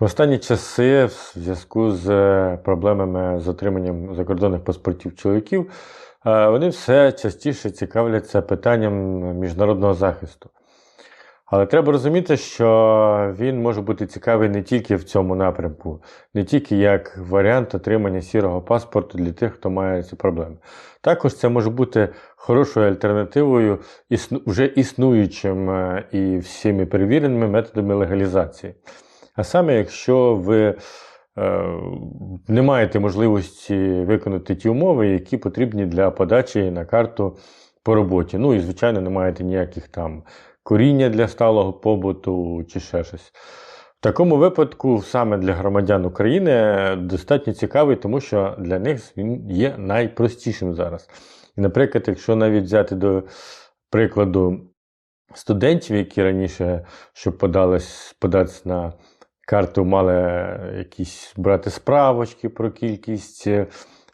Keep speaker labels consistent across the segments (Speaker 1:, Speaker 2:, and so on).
Speaker 1: В останні часи, в зв'язку з е, проблемами з отриманням закордонних паспортів чоловіків, е, вони все частіше цікавляться питанням міжнародного захисту. Але треба розуміти, що він може бути цікавий не тільки в цьому напрямку, не тільки як варіант отримання сірого паспорту для тих, хто має ці проблеми. Також це може бути хорошою альтернативою вже існуючим е, і всіми перевіреними методами легалізації. А саме, якщо ви е, не маєте можливості виконати ті умови, які потрібні для подачі на карту по роботі. Ну і, звичайно, не маєте ніяких там коріння для сталого побуту чи ще щось. В такому випадку, саме для громадян України, достатньо цікавий, тому що для них він є найпростішим зараз. І, наприклад, якщо навіть взяти до прикладу студентів, які раніше, щоб подались, податись на карту, мали якісь брати справочки про кількість е,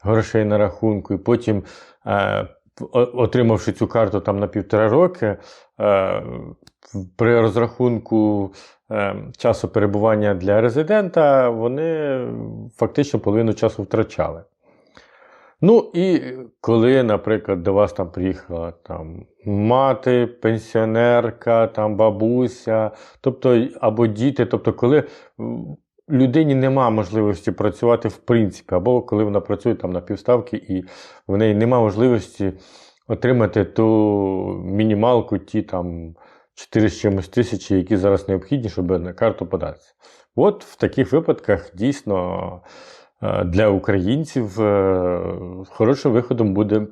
Speaker 1: грошей на рахунку, і потім, е, отримавши цю карту там на півтора роки, е, при розрахунку часу перебування для резидента, вони фактично половину часу втрачали. Ну і коли, наприклад, до вас там приїхала там мати, пенсіонерка, там бабуся, тобто або діти, тобто, коли людині нема можливості працювати в принципі, або коли вона працює там на півставки, і в неї нема можливості отримати ту мінімалку, ті там 4 з чимось тисячі, які зараз необхідні, щоб на карту податися. От в таких випадках дійсно для українців е, хорошим виходом буде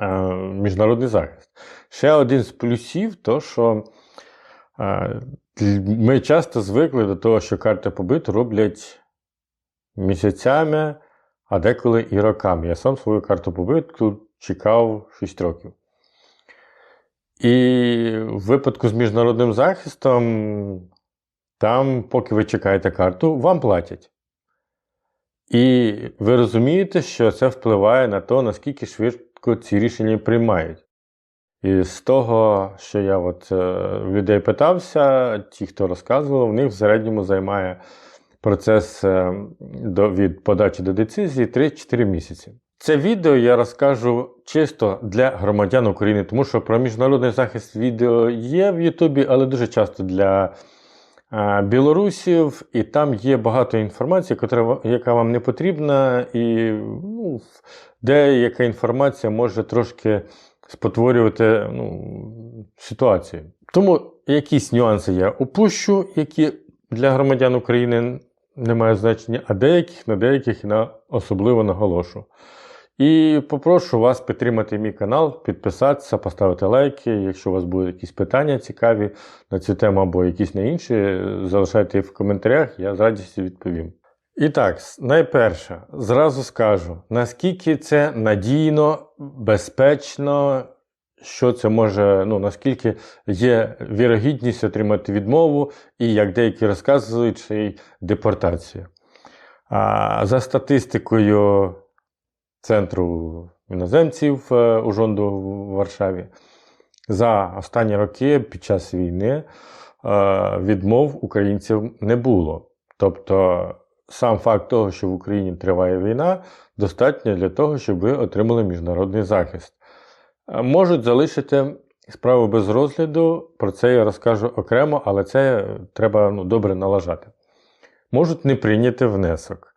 Speaker 1: е, міжнародний захист. Ще один з плюсів, то що е, ми часто звикли до того, що карти побиту роблять місяцями, а деколи і роками. Я сам свою карту побиту чекав 6 років. І в випадку з міжнародним захистом, там, поки ви чекаєте карту, вам платять. І ви розумієте, що це впливає на те, наскільки швидко ці рішення приймають. І з того, що я от е, людей питався, ті, хто розказував, в них в середньому займає процес е, до, від подачі до децизії 3-4 місяці. Це відео я розкажу чисто для громадян України, тому що про міжнародний захист відео є в Ютубі, але дуже часто для білорусів, і там є багато інформації, яка вам не потрібна, і ну, деяка інформація може трошки спотворювати ну, ситуацію. Тому якісь нюанси я упущу, які для громадян України не мають значення, а деяких на деяких на особливо наголошу. І попрошу вас підтримати мій канал, підписатися, поставити лайки. Якщо у вас будуть якісь питання цікаві на цю тему або якісь на інші, залишайте їх в коментарях, я з радістю відповім. І так, найперше, зразу скажу, наскільки це надійно, безпечно, що це може, ну наскільки є вірогідність отримати відмову, і як деякі розказують, ще депортацію. А, за статистикою Центру іноземців е, у Жонду в Варшаві, за останні роки під час війни е, відмов українців не було. Тобто, сам факт того, що в Україні триває війна, достатньо для того, щоб ви отримали міжнародний захист. Е, Можуть залишити справу без розгляду, про це я розкажу окремо, але це треба ну, добре налажати. Можуть не прийняти внесок.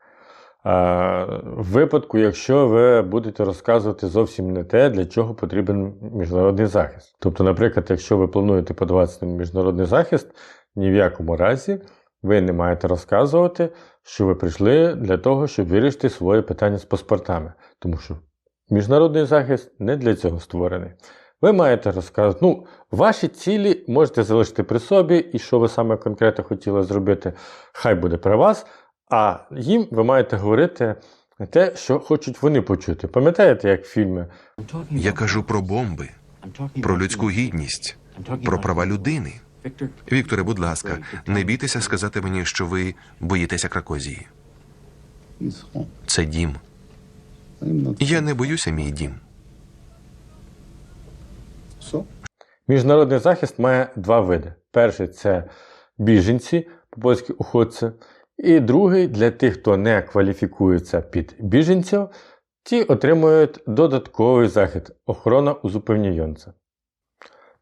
Speaker 1: А, В випадку, якщо ви будете розказувати зовсім не те, для чого потрібен міжнародний захист. Тобто, наприклад, якщо ви плануєте подаватися на міжнародний захист, ні в якому разі ви не маєте розказувати, що ви прийшли для того, щоб вирішити своє питання з паспортами. Тому що міжнародний захист не для цього створений. Ви маєте розказати, ну, ваші цілі можете залишити при собі, і що ви саме конкретно хотіли зробити, хай буде при вас. А їм ви маєте говорити те, що хочуть вони почути. Пам'ятаєте, як фільми?
Speaker 2: Я кажу про бомби, про людську гідність, про права людини. Вікторе, будь ласка, не бійтеся сказати мені, що ви боїтеся кракозії. Це дім. Я не боюся мій дім.
Speaker 1: Міжнародний захист має два види. Перший це біженці, по-польськи уходці. І другий для тих, хто не кваліфікується під біженців, ті отримують додатковий захід охорона узупевнюється.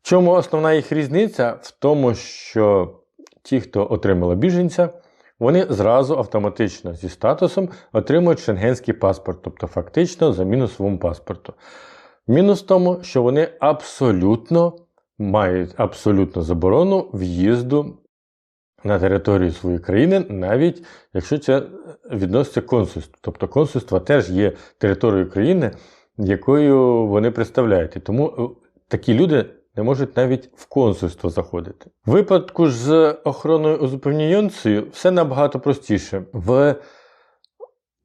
Speaker 1: Чому основна їх різниця? В тому, що ті, хто отримали біженця, вони зразу автоматично зі статусом отримують шенгенський паспорт, тобто фактично заміну своєму паспорту. Мінус в тому, що вони абсолютно мають абсолютну заборону в'їзду на територію своєї країни, навіть якщо це відноситься консульству. Тобто консульство теж є територією країни, якою вони представляють. І тому е, такі люди не можуть навіть в консульство заходити. В випадку з охороною узупевнюєнцею все набагато простіше. В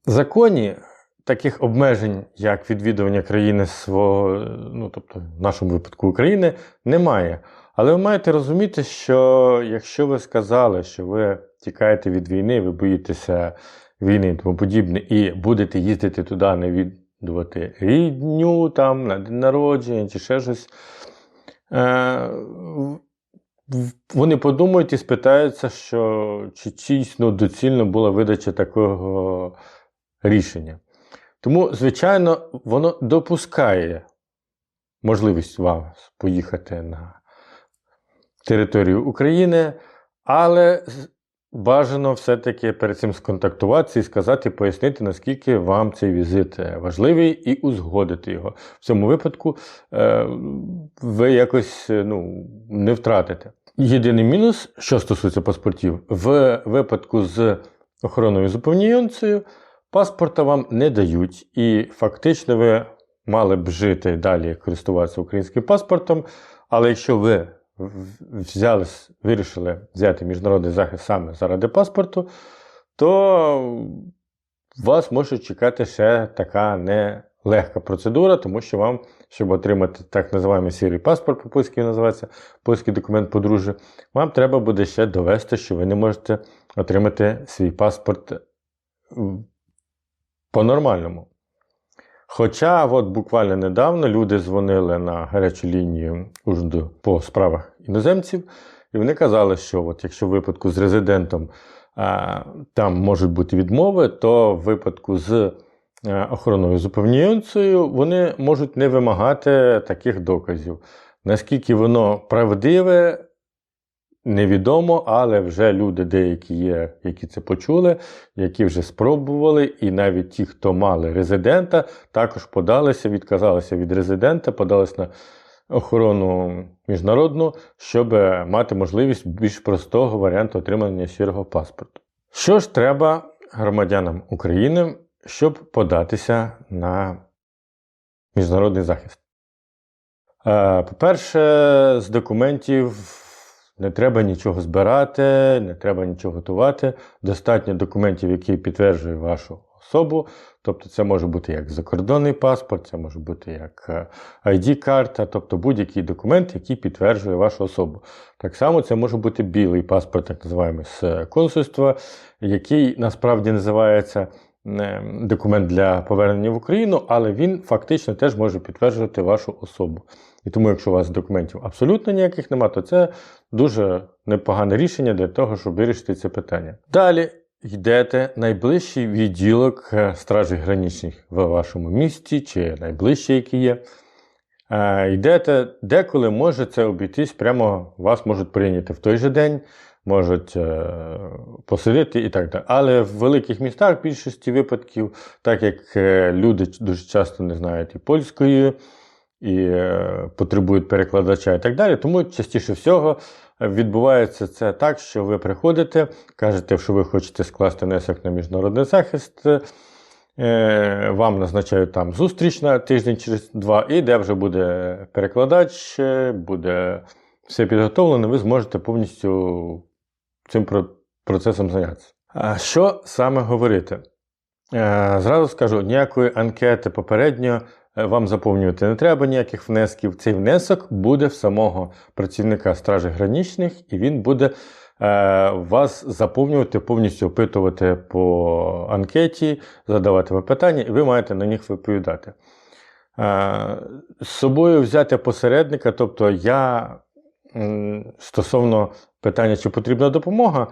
Speaker 1: законі таких обмежень, як відвідування країни свого, ну тобто в нашому випадку України, немає. Але ви маєте розуміти, що якщо ви сказали, що ви тікаєте від війни, ви боїтеся війни і тому подібне, і будете їздити туди, не відвідувати рідню там, на день народження чи ще щось, е, вони подумають і спитаються, що чи дійсно доцільно була видача такого рішення. Тому, звичайно, воно допускає можливість вас поїхати на територію України, але бажано все-таки перед цим сконтактуватися і сказати, пояснити, наскільки вам цей візит е, важливий, і узгодити його. В цьому випадку е, ви якось е, ну, не втратите. Єдиний мінус, що стосується паспортів, в випадку з охороною зупинюючою, паспорта вам не дають, і фактично ви мали б жити далі, користуватися українським паспортом. Але якщо ви взяли, вирішили взяти міжнародний захист саме заради паспорту, то вас може чекати ще така нелегка процедура, тому що вам, щоб отримати так називаємо сірий паспорт, по-польськи називається польський документ подружжя, вам треба буде ще довести, що ви не можете отримати свій паспорт по-нормальному. Хоча от буквально недавно люди дзвонили на гарячу лінію УЖД по справах іноземців, і вони казали, що от якщо в випадку з резидентом а, там можуть бути відмови, то в випадку з е, охороною зупевнюючою вони можуть не вимагати таких доказів. Наскільки воно правдиве, невідомо, але вже люди деякі є, які це почули, які вже спробували, і навіть ті, хто мали резидента, також подалися, відказалися від резидента, подалися на охорону міжнародну, щоб мати можливість більш простого варіанту отримання сірого паспорту. Що ж треба громадянам України, щоб податися на міжнародний захист? Е, По-перше, з документів не треба нічого збирати, не треба нічого готувати. Достатньо документів, які підтверджують вашу особу. Тобто це може бути як закордонний паспорт, це може бути як е, ID-карта, тобто будь-який документ, який підтверджує вашу особу. Так само це може бути білий паспорт, так називаємо з консульства, який насправді називається е, документ для повернення в Україну, але він фактично теж може підтверджувати вашу особу. І тому, якщо у вас документів абсолютно ніяких немає, то це дуже непогане рішення для того, щоб вирішити це питання. Далі йдете найближчий відділок е, стражі граничних в вашому місті, чи найближчий, який є. Е, Йдете, деколи може це обійтись, прямо вас можуть прийняти в той же день, можуть е, посадити і так далі. Але в великих містах в більшості випадків, так як люди дуже часто не знають і польської, і е, потребують перекладача і так далі. Тому частіше всього відбувається це так, що ви приходите, кажете, що ви хочете скласти внесок на міжнародний захист. е, Вам назначають там зустріч на тиждень через два, і де вже буде перекладач, е, буде все підготовлено, ви зможете повністю цим процесом зайнятися. А що саме говорити? Зразу скажу, ніякої анкети попередньо вам заповнювати не треба ніяких внесків. Цей внесок буде в самого працівника Стражі граничних, і він буде е, вас заповнювати, повністю опитувати по анкеті, задавати вам питання, і ви маєте на них відповідати. Е, З собою взяти посередника, тобто я стосовно питання, чи потрібна допомога,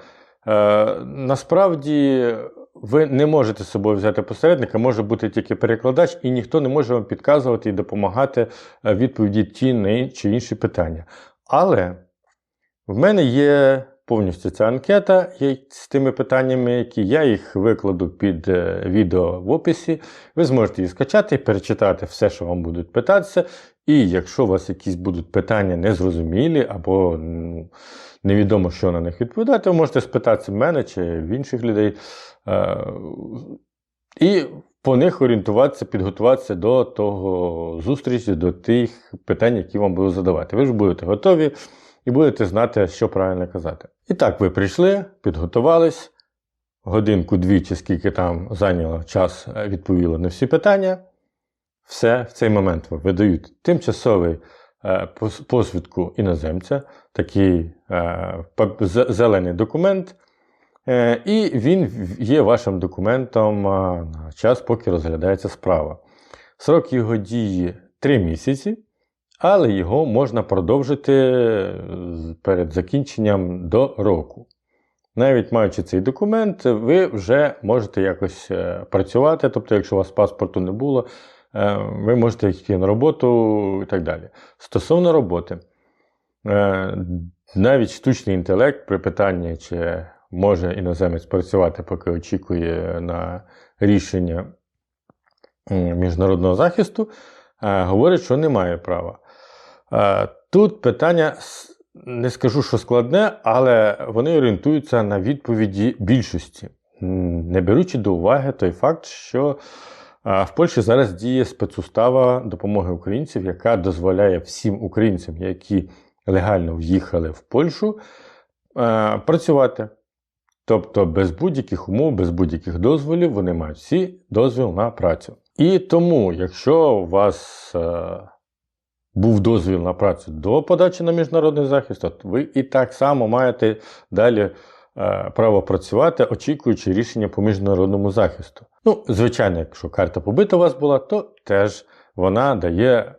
Speaker 1: Е, насправді ви не можете з собою взяти посередника, може бути тільки перекладач, і ніхто не може вам підказувати і допомагати е, відповіді ті чи інші питання. Але в мене є повністю ця анкета з тими питаннями, які я їх викладу під е, відео в описі. Ви зможете її скачати, перечитати все, що вам будуть питатися. І якщо у вас якісь будуть питання незрозумілі або невідомо, що на них відповідати, ви можете спитатися в мене чи в інших людей. Е, і по них орієнтуватися, підготуватися до того зустрічі, до тих питань, які вам будуть задавати. Ви ж будете готові і будете знати, що правильно казати. І так, ви прийшли, підготувались, годинку-дві чи скільки там зайняло час, е, відповіли на всі питання. Все, в цей момент видають тимчасовий е, посвідку іноземця, такий зелений документ. Е, І він є вашим документом на час, поки розглядається справа. Срок його дії 3 місяці, але його можна продовжити перед закінченням до року. Навіть маючи цей документ, ви вже можете якось е, працювати. Тобто, якщо у вас паспорту не було, е, ви можете йти на роботу і так далі. Стосовно роботи, е, навіть штучний інтелект при питанні, чи може іноземець працювати, поки очікує на рішення міжнародного захисту, е, говорить, що не має права. Е, Тут питання не скажу, що складне, але вони орієнтуються на відповіді більшості, не беручи до уваги той факт, що е, в Польщі зараз діє спецустава допомоги українців, яка дозволяє всім українцям, які легально в'їхали в Польщу, працювати. Тобто без будь-яких умов, без будь-яких дозволів, вони мають всі дозвіл на працю. І тому, якщо у вас е, був дозвіл на працю до подачі на міжнародний захист, то ви і так само маєте далі е, право працювати, очікуючи рішення по міжнародному захисту. Ну, звичайно, якщо карта побита у вас була, то теж вона дає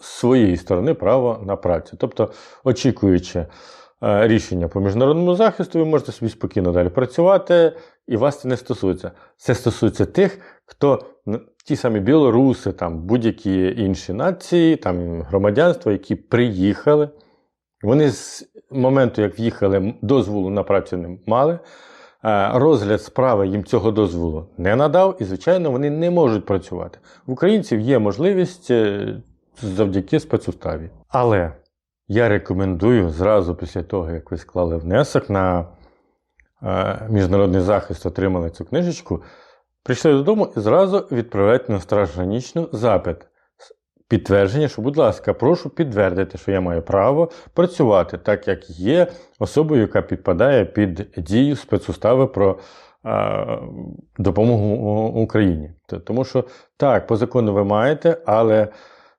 Speaker 1: своєї сторони право на працю. Тобто, очікуючи рішення по міжнародному захисту, ви можете собі спокійно далі працювати, і вас це не стосується. Це стосується тих, хто ті самі білоруси, там будь-які інші нації, там громадянства, які приїхали. Вони з моменту, як в'їхали, дозволу на працю не мали. Е, Розгляд справи їм цього дозволу не надав, і, звичайно, вони не можуть працювати. В українців є можливість е, завдяки спецуставі. Але я рекомендую зразу після того, як ви склали внесок на е, міжнародний захист, отримали цю книжечку, прийшли додому і зразу відправляйте на страж гранічну запит. Підтвердження, що, будь ласка, прошу підтвердити, що я маю право працювати, так як є особою, яка підпадає під дію спецустави про е, допомогу Україні. Тому що так, по закону ви маєте, але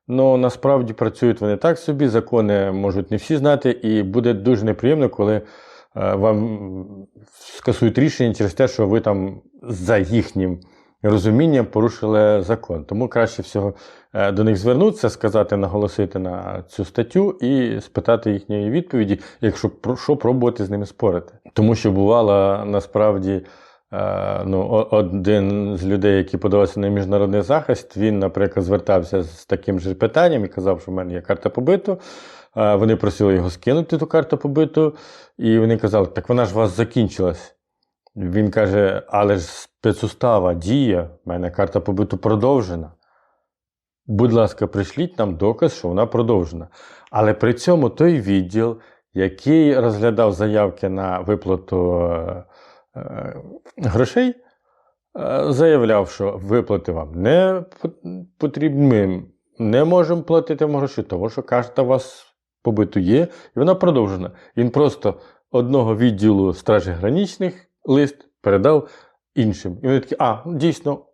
Speaker 1: ну, насправді працюють вони так собі, закони можуть не всі знати, і буде дуже неприємно, коли е, вам скасують рішення через те, що ви там за їхнім розумінням порушили закон. Тому краще всього е, до них звернутися, сказати, наголосити на цю статтю і спитати їхньої відповіді, якщо про що пробувати з ними спорити. Тому що бувало насправді. Е, Ну, один з людей, які подавався на міжнародний захист, він, наприклад, звертався з таким же питанням і казав, що в мене є карта побиту. Е, Вони просили його скинути ту карту побиту, і вони казали, так вона ж у вас закінчилась. Він каже, але ж спецустава діє, в мене карта побиту продовжена. Будь ласка, пришліть нам доказ, що вона продовжена. Але при цьому той відділ, який розглядав заявки на виплату е, грошей, е, заявляв, що виплати вам не пот- потрібні. Не можемо платити вам гроші, тому що карта у вас побиту є, і вона продовжена. Він просто одного відділу стражі гранічних лист передав іншим. І вони такі, а, дійсно,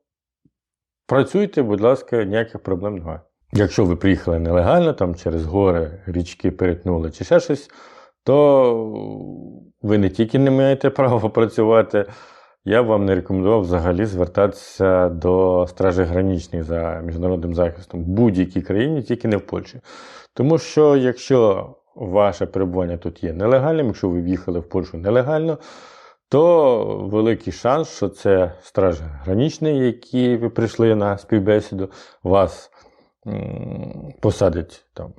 Speaker 1: працюйте, будь ласка, ніяких проблем немає. Якщо ви приїхали нелегально, там через гори, річки перетнули чи ще щось, то ви не тільки не маєте права працювати, я б вам не рекомендував взагалі звертатися до стражі гранічних за міжнародним захистом в будь-якій країні, тільки не в Польщі. Тому що якщо ваше перебування тут є нелегальним, якщо ви в'їхали в Польщу нелегально, то великий шанс, що це страж граничний, які ви прийшли на співбесіду, вас м, посадять там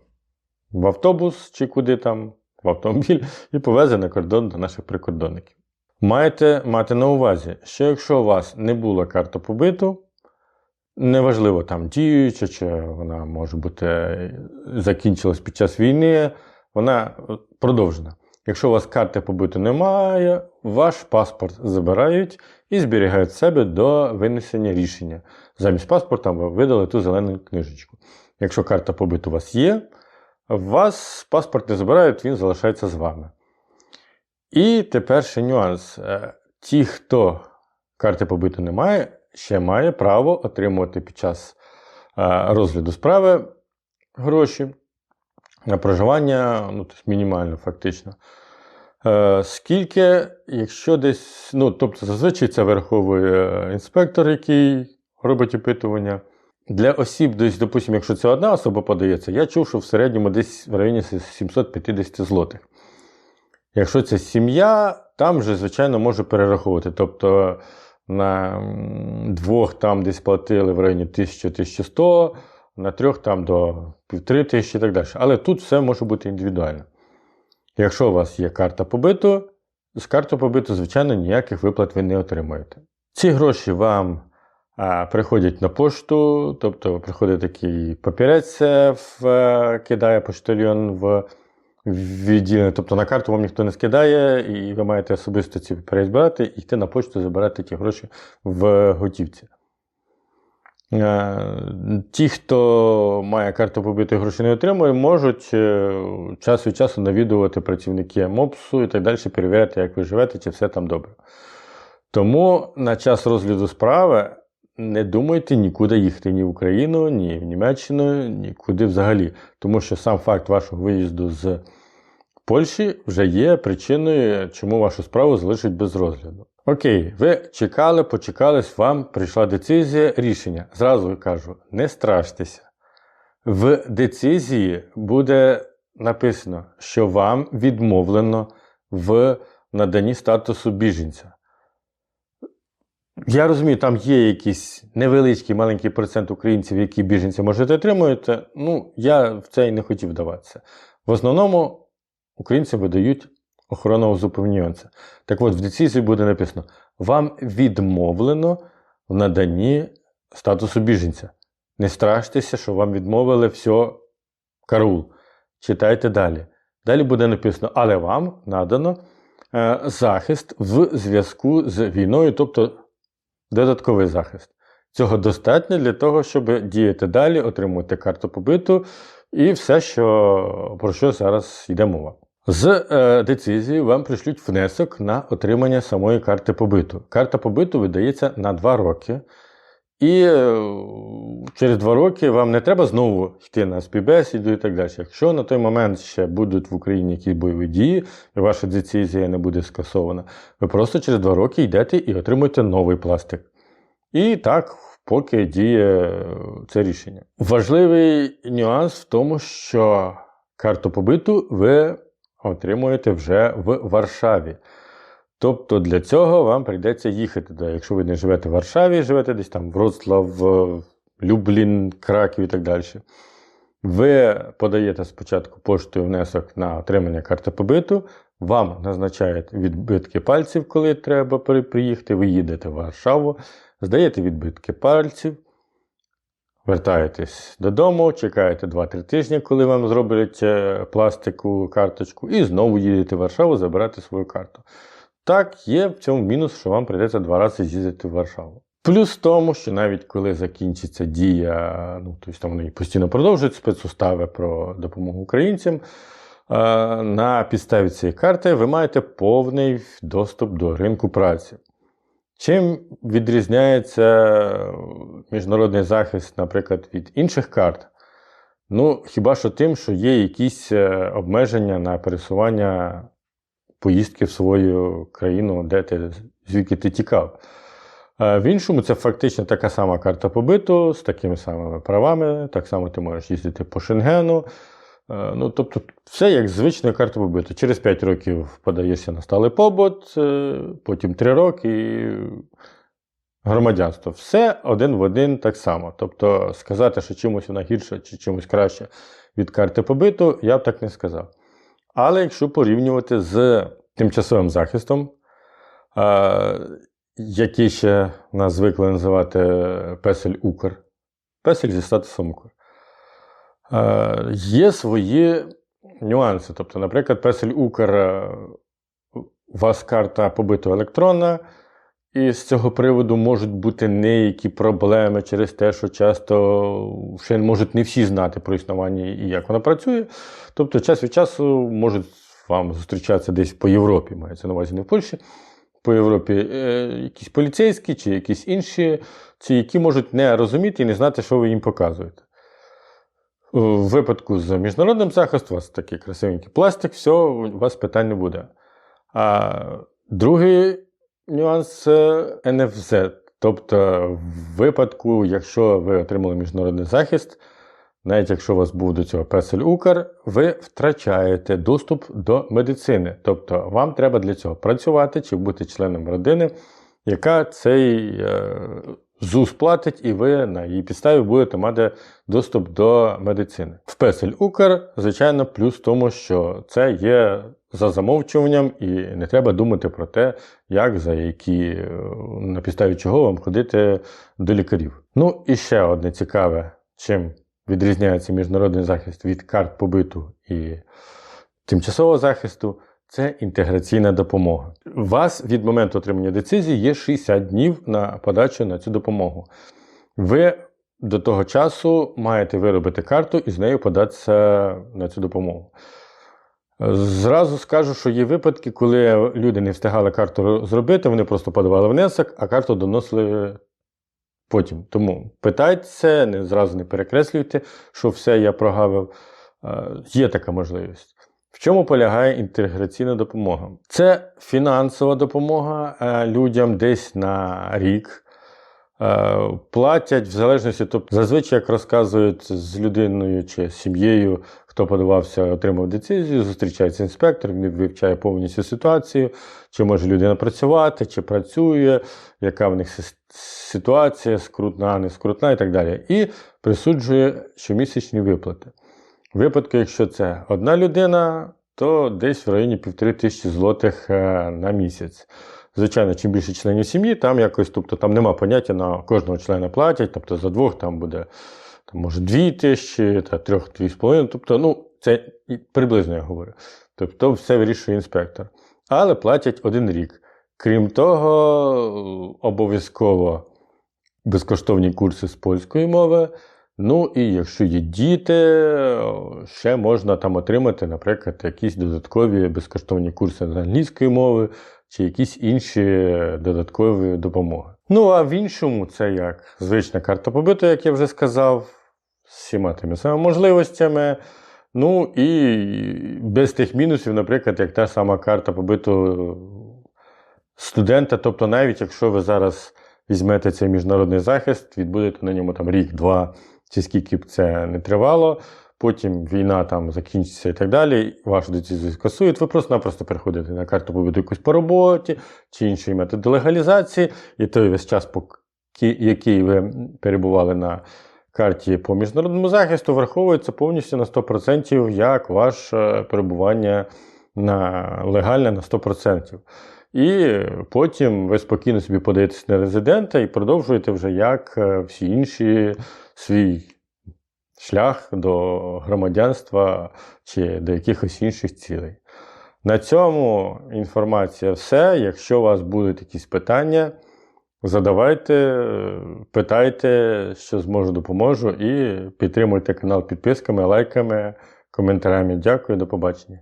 Speaker 1: в автобус чи куди там, в автомобіль і повезе на кордон до наших прикордонників. Маєте мати на увазі, що якщо у вас не було карти побиту, неважливо там діюча, чи вона може бути закінчилась під час війни, вона продовжена. Якщо у вас карти побиту немає, ваш паспорт забирають і зберігають себе до винесення рішення. Замість паспорта ви видали ту зелену книжечку. Якщо карта побиту у вас є, вас паспорт не забирають, він залишається з вами. І тепер ще нюанс. Е, Ті, хто карти побиту не має, ще має право отримувати під час е, розгляду справи гроші на проживання, ну, тобто мінімально фактично. Е, Скільки, якщо десь, ну, тобто зазвичай це враховує інспектор, який робить опитування. Для осіб, десь, допустимо, якщо це одна особа подається, я чув, що в середньому десь в районі 750 злотих. Якщо це сім'я, там вже, звичайно, можу перераховувати. Тобто на двох там десь платили в районі 1000-1100, на трьох там до півтори тисячі і так далі. Але тут все може бути індивідуально. Якщо у вас є карта побиту, з карти побиту, звичайно, ніяких виплат ви не отримаєте. Ці гроші вам приходять на пошту, тобто приходить такий папірець, е, е, кидає поштальйон в відділення. Тобто на карту вам ніхто не скидає, і ви маєте особисто ці папірець брати і йти на пошту забирати ті гроші в готівці. Е, Ті, хто має карту побиту і гроші не отримує, можуть час від часу навідувати працівники МОПСу і так далі, перевіряти, як ви живете, чи все там добре. Тому на час розгляду справи не думайте нікуди їхати ні в Україну, ні в Німеччину, нікуди взагалі. Тому що сам факт вашого виїзду з Польщі вже є причиною, чому вашу справу залишать без розгляду. Окей, ви чекали, почекались, вам прийшла децизія, рішення. Зразу кажу, не страштеся. В децизії буде написано, що вам відмовлено в наданні статусу біженця. Я розумію, там є якийсь невеличкий маленький процент українців, які біженці можете отримуєте. Ну, я в це і не хотів вдаватися. В основному українцям видають охоронного зупинюванця. Так от, в децизії буде написано: вам відмовлено в наданні статусу біженця. Не страштеся, що вам відмовили все караул. Читайте далі. Далі буде написано, але вам надано е, захист в зв'язку з війною, тобто додатковий захист. Цього достатньо для того, щоб діяти далі, отримувати карту побиту і все, що, про що зараз йде мова. З е, децизії вам пришлють внесок на отримання самої карти побиту. Карта побиту видається на 2 роки. І е, через 2 роки вам не треба знову йти на співбесіду і так далі. Якщо на той момент ще будуть в Україні якісь бойові дії, і ваша децизія не буде скасована, ви просто через 2 роки йдете і отримуєте новий пластик. І так, поки діє це рішення. Важливий нюанс в тому, що карту побиту ви отримуєте вже в Варшаві. Тобто для цього вам прийдеться їхати. Якщо ви не живете в Варшаві, живете десь там Вроцлав, е, Люблін, Краків і так далі. Ви подаєте спочатку поштою внесок на отримання карти побиту, вам назначають відбитки пальців, коли треба приїхати. Ви їдете в Варшаву, здаєте відбитки пальців, вертаєтесь додому, чекаєте 2-3 тижні, коли вам зроблять е, пластику карточку, і знову їдете в Варшаву забирати свою карту. Так, є в цьому мінус, що вам прийдеться два рази їздити в Варшаву. Плюс в тому, що навіть коли закінчиться дія, ну тобто там вони постійно продовжують спецустави про допомогу українцям. е, На підставі цієї карти ви маєте повний доступ до ринку праці. Чим відрізняється міжнародний захист, наприклад, від інших карт? Ну, хіба що тим, що є якісь е, обмеження на пересування поїздки в свою країну, де ти, звідки ти тікав. Е, В іншому це фактично така сама карта побиту з такими самими правами. Так само ти можеш їздити по Шенгену, Е, Ну, тобто, все як звична карта побиту. Через 5 років подаєшся на сталий побут, е, потім 3 роки і громадянство. Все один в один так само. Тобто, сказати, що чимось вона гірша чи чимось краще від карти побиту, я б так не сказав. Але якщо порівнювати з тимчасовим захистом, який ще нас звикли називати песель Укр, песель зі статусом Укр. Е, Є свої нюанси. Тобто, наприклад, песель Укр, е, у вас карта побиту електронна, і з цього приводу можуть бути неякі проблеми через те, що часто ще можуть не всі знати про існування і як вона працює. Тобто, час від часу можуть вам зустрічатися десь по Європі, мається на увазі не в Польщі, по Європі е, якісь поліцейські чи якісь інші, ці, які можуть не розуміти і не знати, що ви їм показуєте. У випадку з міжнародним захистом, у вас такий красивенький пластик, все, у вас питань не буде. А другий нюанс НФЗ. Тобто, в випадку, якщо ви отримали міжнародний захист, навіть якщо у вас був до цього песель Укр, ви втрачаєте доступ до медицини. Тобто, вам треба для цього працювати чи бути членом родини, яка цей е, ЗУС платить, і ви на її підставі будете мати доступ до медицини. В песель Укр, звичайно, плюс в тому, що це є за замовчуванням, і не треба думати про те, як за які е, на підставі чого вам ходити до лікарів. Ну і ще одне цікаве, чим відрізняється міжнародний захист від карт побиту і тимчасового захисту. Це інтеграційна допомога. У вас від моменту отримання децизії є 60 днів на подачу на цю допомогу. Ви до того часу маєте виробити карту і з нею податися на цю допомогу. Зразу скажу, що є випадки, коли люди не встигали карту зробити, вони просто подавали внесок, а карту доносили потім. Тому питайтеся, не зразу не перекреслюйте, що все я прогавив. Е, Є така можливість. В чому полягає інтеграційна допомога? Це фінансова допомога е, людям десь на рік. Е, Платять в залежності, тобто зазвичай, як розказують з людиною чи сім'єю, хто подавався, отримав децизію, зустрічається інспектор, він вивчає повністю ситуацію, чи може людина працювати, чи працює, яка в них ситуація, скрутна, не скрутна і так далі. І присуджує щомісячні виплати. Випадку, якщо це одна людина, то десь в районі півтори тисячі злотих е, на місяць. Звичайно, чим більше членів сім'ї, там якось, тобто там нема поняття на кожного члена платять, тобто за двох там буде там, може дві тисячі, та трьох дві з половиною. Тобто, ну, це приблизно я говорю. Тобто все вирішує інспектор. Але платять один рік. Крім того, обов'язково безкоштовні курси з польської мови. Ну і якщо є діти, ще можна там отримати, наприклад, якісь додаткові безкоштовні курси з англійської мови чи якісь інші додаткові допомоги. Ну а в іншому це як звична карта побиту, як я вже сказав, з всіма тими самими можливостями. Ну і без тих мінусів, наприклад, як та сама карта побиту студента. Тобто, навіть якщо ви зараз візьмете цей міжнародний захист, відбудете на ньому там рік-два, чи скільки б це не тривало. Потім війна там закінчиться і так далі, вашу децизію скасують, ви просто-напросто переходите на карту побиту якусь по роботі чи інший метод легалізації, і той весь час, який ви перебували на карті по міжнародному захисту, враховується повністю на 100% як ваше перебування на легальне на 100%. І потім ви спокійно собі подаєтесь на резидента і продовжуєте вже як е, всі інші свій шлях до громадянства чи до якихось інших цілей. На цьому інформація все. Якщо у вас будуть якісь питання, задавайте, питайте, що зможу, допоможу, і підтримуйте канал підписками, лайками, коментарями. Дякую, до побачення.